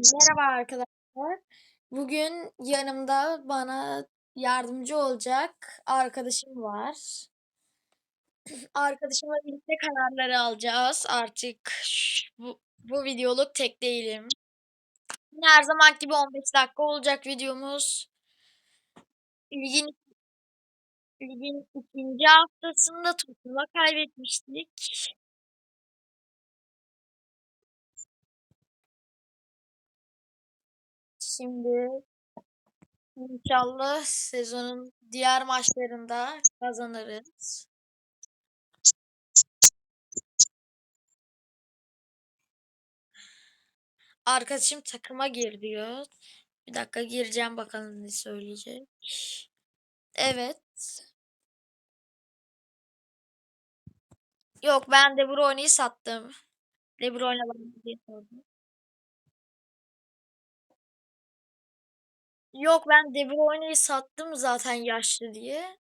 Merhaba arkadaşlar. Bugün yanımda bana yardımcı olacak arkadaşım var. Arkadaşımla birlikte kararları alacağız. Artık bu, bu videoluk tek değilim. Her zaman gibi 15 dakika olacak videomuz. Ligin, ligin ikinci haftasında turnuva kaybetmiştik. Şimdi inşallah sezonun diğer maçlarında kazanırız. Arkadaşım takıma gir diyor. Bir dakika gireceğim bakalım ne söyleyecek. Evet. Yok ben De Bruyne'yi sattım. De Bruyne bana diye sordum. Yok ben De Bruyne'yi sattım zaten yaşlı diye.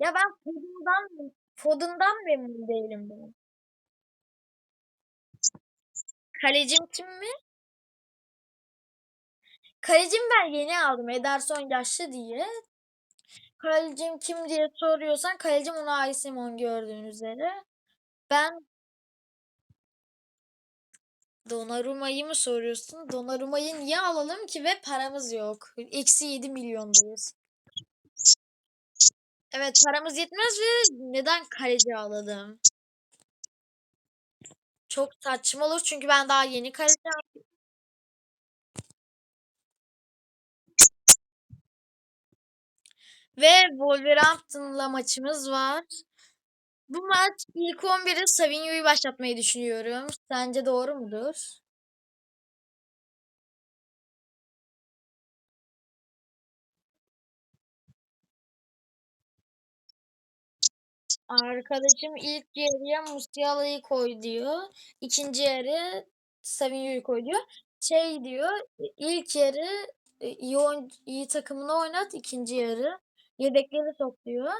Ya ben Foden'dan Foden'dan memnun değilim ben. Kalecim kim mi? Kalecim ben yeni aldım. Ederson yaşlı diye. Kalecim kim diye soruyorsan kalecim Unai Simon gördüğün üzere. Ben Donnarumma'yı mı soruyorsun? Donnarumma'yı niye alalım ki ve paramız yok. Eksi 7 milyondayız. Evet paramız yetmez ve neden kaleci alalım? Çok saçma olur çünkü ben daha yeni kaleci aldım. Ve Wolverhampton'la maçımız var. Bu maç ilk 11'i Savinho'yu başlatmayı düşünüyorum. Sence doğru mudur? Arkadaşım ilk yarıya Musiala'yı koy diyor. İkinci yarı Savinho'yu koy diyor. Şey diyor ilk yarı e, iyi, iyi takımını oynat ikinci yarı. Yedekleri sok diyor.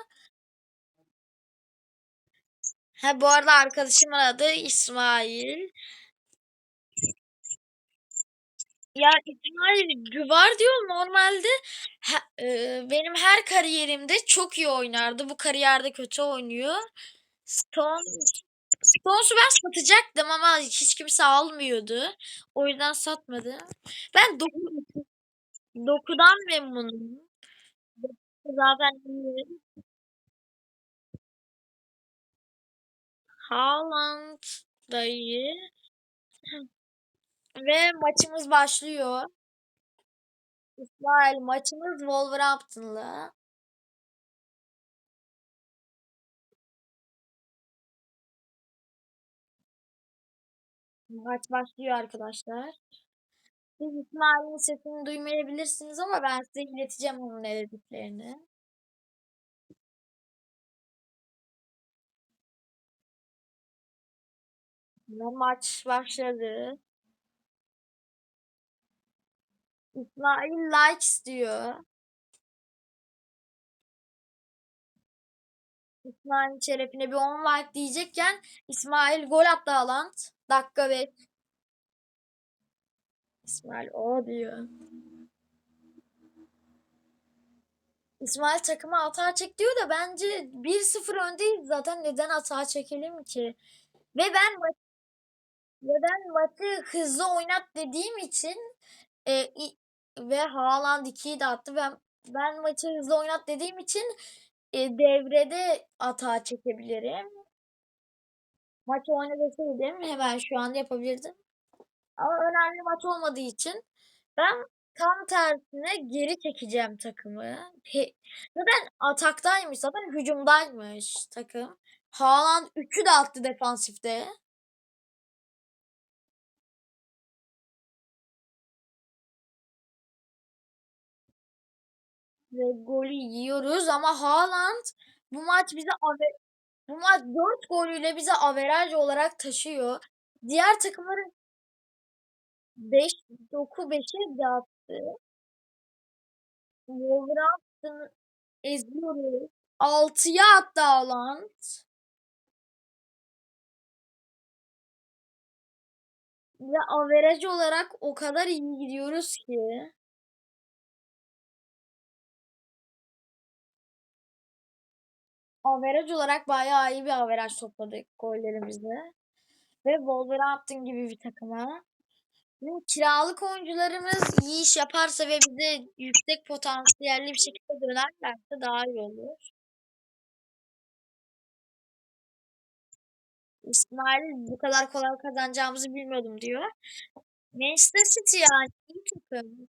Ha bu arada arkadaşımın adı İsmail. Ya İsmail Güvardiol normalde ha, e, benim her kariyerimde çok iyi oynardı. Bu kariyerde kötü oynuyor. Stone Stones'u ben satacaktım ama hiç kimse almıyordu. O yüzden satmadım. Ben doku, dokudan memnunum. Zaten Haaland da iyi. Ve maçımız başlıyor. İsmail maçımız Wolverhampton'la. Maç başlıyor arkadaşlar. Siz İsmail'in sesini duymayabilirsiniz ama ben size ileteceğim onun ne dediklerini. Maç başladı. İsmail likes diyor. İsmail şerefine bir 10 like diyecekken İsmail gol attı Haaland. Dakika 5. İsmail o diyor. İsmail takıma hata çek diyor da bence 1-0 öndeyiz zaten neden hata çekelim ki? Ve ben ben maçı hızlı oynat dediğim için e, ve Haaland 2'yi de attı. Ben ben maçı hızlı oynat dediğim için e, devrede hata çekebilirim. Maçı oynadasaydım hemen şu an yapabilirdim. Ama önemli maç olmadığı için ben tam tersine geri çekeceğim takımı. He, zaten ataktaymış, zaten hücumdaymış takım. Haaland 3'ü de attı defansifte. ve golü yiyoruz ama Haaland bu maç bize bu maç 4 golüyle bize averaj olarak taşıyor. Diğer takımların 5 doku 5'e dağıttı. Wolverhampton eziyoruz. 6'ya attı Haaland. Ve averaj olarak o kadar iyi gidiyoruz ki. Averaj olarak bayağı iyi bir averaj topladık gollerimizle. Ve Wolverhampton gibi bir takıma. Bizim kiralık oyuncularımız iyi iş yaparsa ve bize yüksek potansiyelli bir şekilde dönerlerse daha iyi olur. İsmail bu kadar kolay kazanacağımızı bilmiyordum diyor. Manchester City yani iyi takım.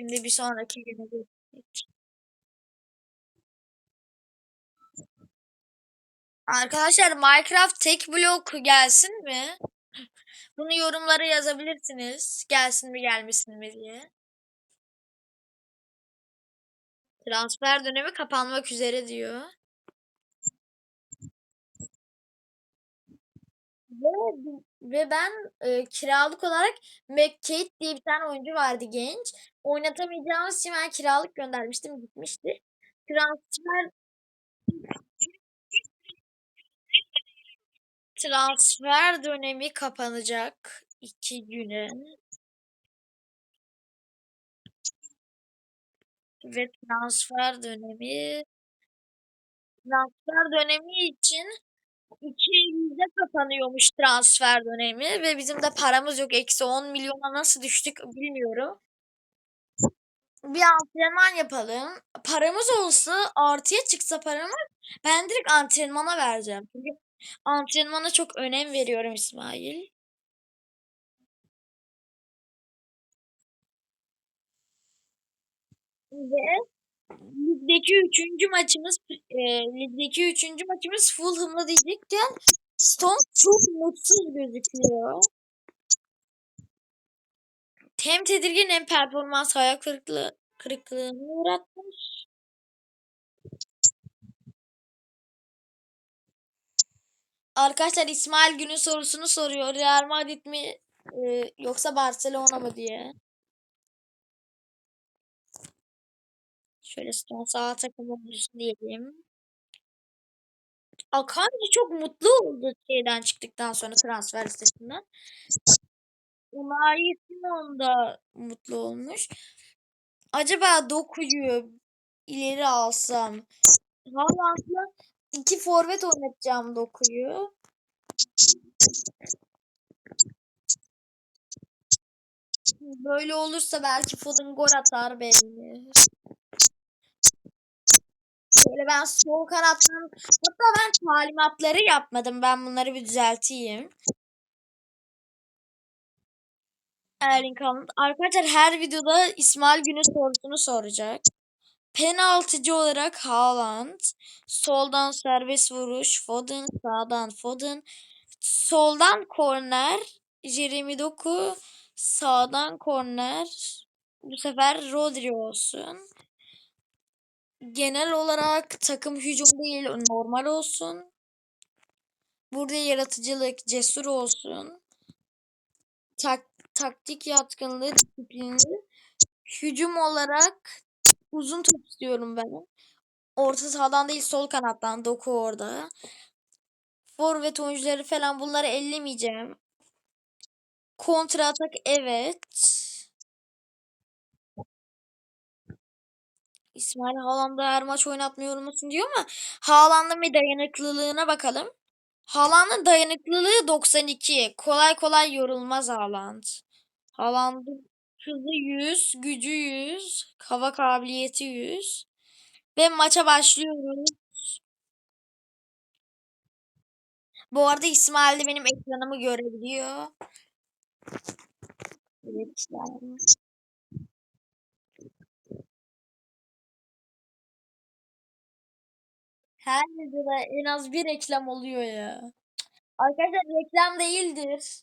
Şimdi bir sonraki güne geçtik. Arkadaşlar Minecraft tek blok gelsin mi? Bunu yorumlara yazabilirsiniz. Gelsin mi gelmesin mi diye. Transfer dönemi kapanmak üzere diyor. Ve, ve ben e, kiralık olarak McKate diye bir tane oyuncu vardı genç. Oynatamayacağımız için ben kiralık göndermiştim gitmişti. Transfer transfer dönemi kapanacak iki güne. Ve transfer dönemi transfer dönemi için 2 Eylül'de kapanıyormuş transfer dönemi ve bizim de paramız yok. Eksi 10 milyona nasıl düştük bilmiyorum. Bir antrenman yapalım. Paramız olsa artıya çıksa paramız ben direkt antrenmana vereceğim. Çünkü antrenmana çok önem veriyorum İsmail. Ve ligdeki üçüncü maçımız e, ligdeki üçüncü maçımız Fulham'la diyecekken Stone çok mutsuz gözüküyor. Hem tedirgin hem performans hayal kırıklığı, kırıklığına uğratmış. Arkadaşlar İsmail günün sorusunu soruyor. Real Madrid mi e, yoksa Barcelona mı diye. Şöyle son sağ takım olsun diyelim. Akanji çok mutlu oldu şeyden çıktıktan sonra transfer listesinden. Unai Simon da mutlu olmuş. Acaba Doku'yu ileri alsam. Haaland'la iki forvet oynatacağım Doku'yu. Böyle olursa belki Foden gol atar belli. Böyle ben sol kanattan hatta ben talimatları yapmadım. Ben bunları bir düzelteyim. Erling Haaland. Arkadaşlar her videoda İsmail Günün sorusunu soracak. Penaltıcı olarak Haaland. Soldan serbest vuruş. Foden. Sağdan Foden. Soldan korner. Jeremy Doku. Sağdan korner. Bu sefer Rodri olsun. Genel olarak takım hücum değil normal olsun. Burada yaratıcılık cesur olsun. Tak, taktik yatkınlığı disiplini. Hücum olarak uzun top istiyorum ben. Orta sahadan değil sol kanattan doku orada. Forvet oyuncuları falan bunları ellemeyeceğim. Kontra atak evet. İsmail Haaland'ı her maç oynatmıyor musun diyor ama Haaland'ın bir dayanıklılığına bakalım. Haaland'ın dayanıklılığı 92. Kolay kolay yorulmaz Haaland. Haaland'ın hızı 100, gücü 100, hava kabiliyeti 100. Ve maça başlıyoruz. Bu arada İsmail de benim ekranımı görebiliyor. Evet. Yani. Her videoda en az bir reklam oluyor ya. Arkadaşlar reklam değildir.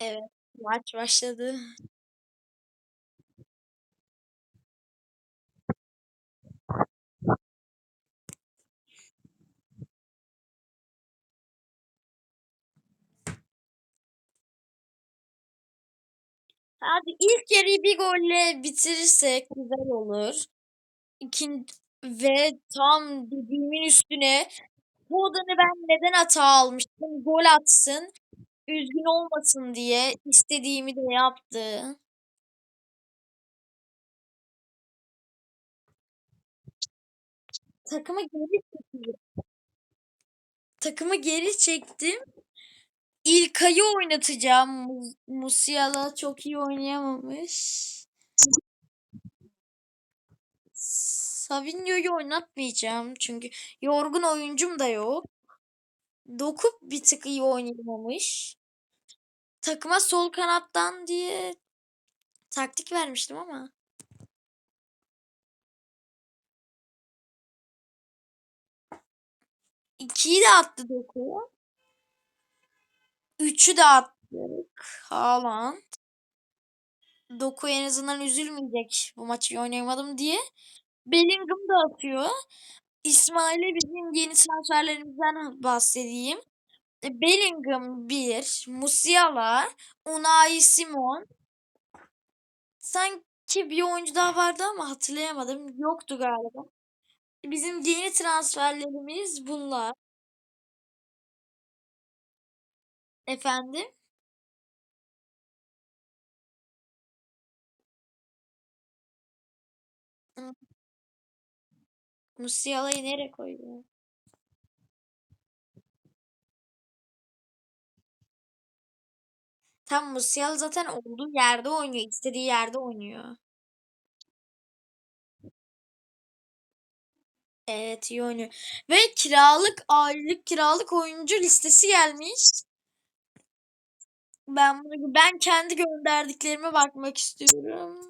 Evet. Maç başladı. Hadi ilk yarıyı bir golle bitirirsek güzel olur. İkinci ve tam dediğimin üstüne Foden'ı ben neden hata almıştım? Gol atsın. Üzgün olmasın diye istediğimi de yaptı. Takımı geri çektim. Takımı geri çektim. İlkay'ı oynatacağım. Mu- Musiala çok iyi oynayamamış. Savinho'yu oynatmayacağım çünkü yorgun oyuncum da yok. Dokup bir tık iyi oynayamamış. Takıma sol kanattan diye taktik vermiştim ama. İkiyi de attı Doku. Üçü de attık. Haaland. Doku en azından üzülmeyecek bu maçı oynayamadım diye. Bellingham da atıyor. İsmail'e bizim yeni transferlerimizden bahsedeyim. E, Bellingham 1, Musiala, Unai Simon. Sanki bir oyuncu daha vardı ama hatırlayamadım. Yoktu galiba. Bizim yeni transferlerimiz bunlar. Efendim? Hı. Musiala'yı nereye koydu? Tam Musiala zaten olduğu yerde oynuyor. istediği yerde oynuyor. Evet iyi oynuyor. Ve kiralık aylık kiralık oyuncu listesi gelmiş. Ben bunu ben kendi gönderdiklerime bakmak istiyorum.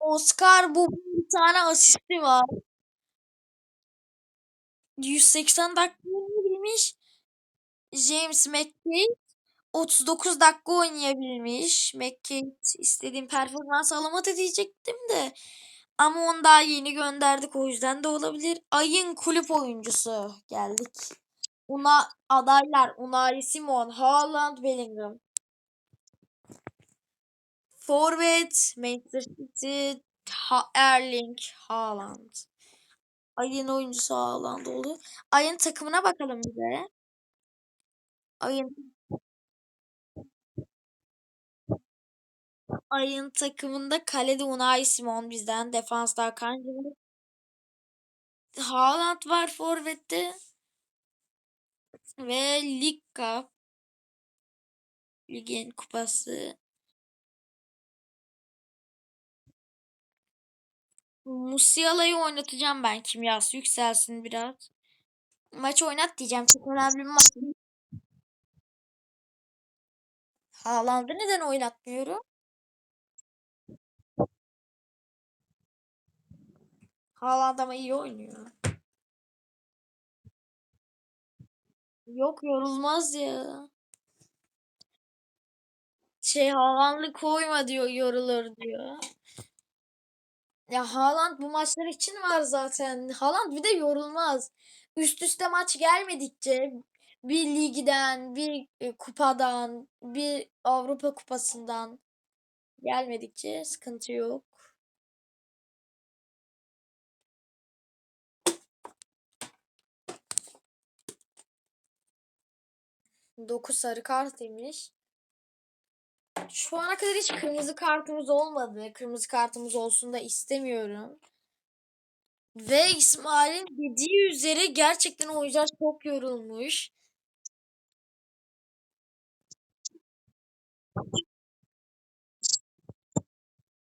Oscar bu bir tane asisti var. 180 dakika oynayabilmiş. James McKay 39 dakika oynayabilmiş. McKay istediğim performans alamadı diyecektim de. Ama onu daha yeni gönderdik o yüzden de olabilir. Ayın kulüp oyuncusu geldik. Una adaylar Unai Simon, Haaland, Bellingham. Forvet Manchester City ha Erling Haaland. Ayın oyuncusu Haaland oldu. Ayın takımına bakalım bir de. Ayın Ayın takımında kalede Unai Simon bizden. Defansta Hakan Cimri. Haaland var forvette. Ve Lig Cup. Ligin kupası. Musiala'yı oynatacağım ben kimyası yükselsin biraz. Maç oynat diyeceğim. Çok önemli bir maç. Haaland'ı neden oynatmıyorum? Haaland ama iyi oynuyor. Yok yorulmaz ya. Şey Haaland'ı koyma diyor yorulur diyor. Ya Haaland bu maçlar için var zaten. Haaland bir de yorulmaz. Üst üste maç gelmedikçe bir ligden, bir e, kupadan, bir Avrupa kupasından gelmedikçe sıkıntı yok. Dokuz sarı kart demiş. Şu ana kadar hiç kırmızı kartımız olmadı. Kırmızı kartımız olsun da istemiyorum. Ve İsmail'in dediği üzere gerçekten oyuncular çok yorulmuş.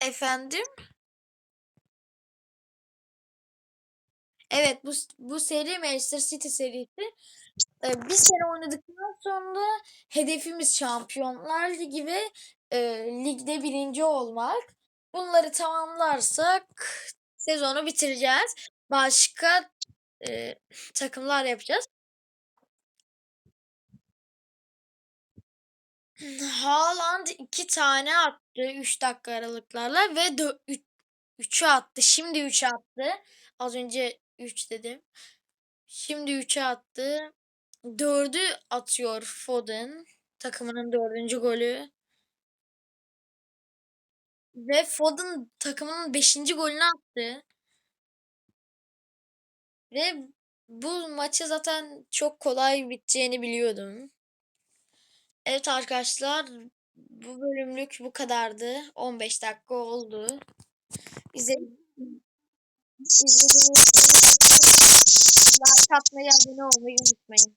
Efendim? Evet bu bu seri Manchester City serisi. Ee, bir sene oynadıktan sonra hedefimiz Şampiyonlar Ligi ve e, ligde birinci olmak. Bunları tamamlarsak sezonu bitireceğiz. Başka e, takımlar yapacağız. Haaland iki tane attı 3 dakika aralıklarla ve 3'ü attı. Şimdi 3 attı. Az önce 3 dedim. Şimdi 3'e attı. Dördü atıyor Foden. Takımının dördüncü golü. Ve Foden takımının beşinci golünü attı. Ve bu maçı zaten çok kolay biteceğini biliyordum. Evet arkadaşlar bu bölümlük bu kadardı. 15 dakika oldu. Bize izlediğiniz için like atmayı, abone olmayı unutmayın.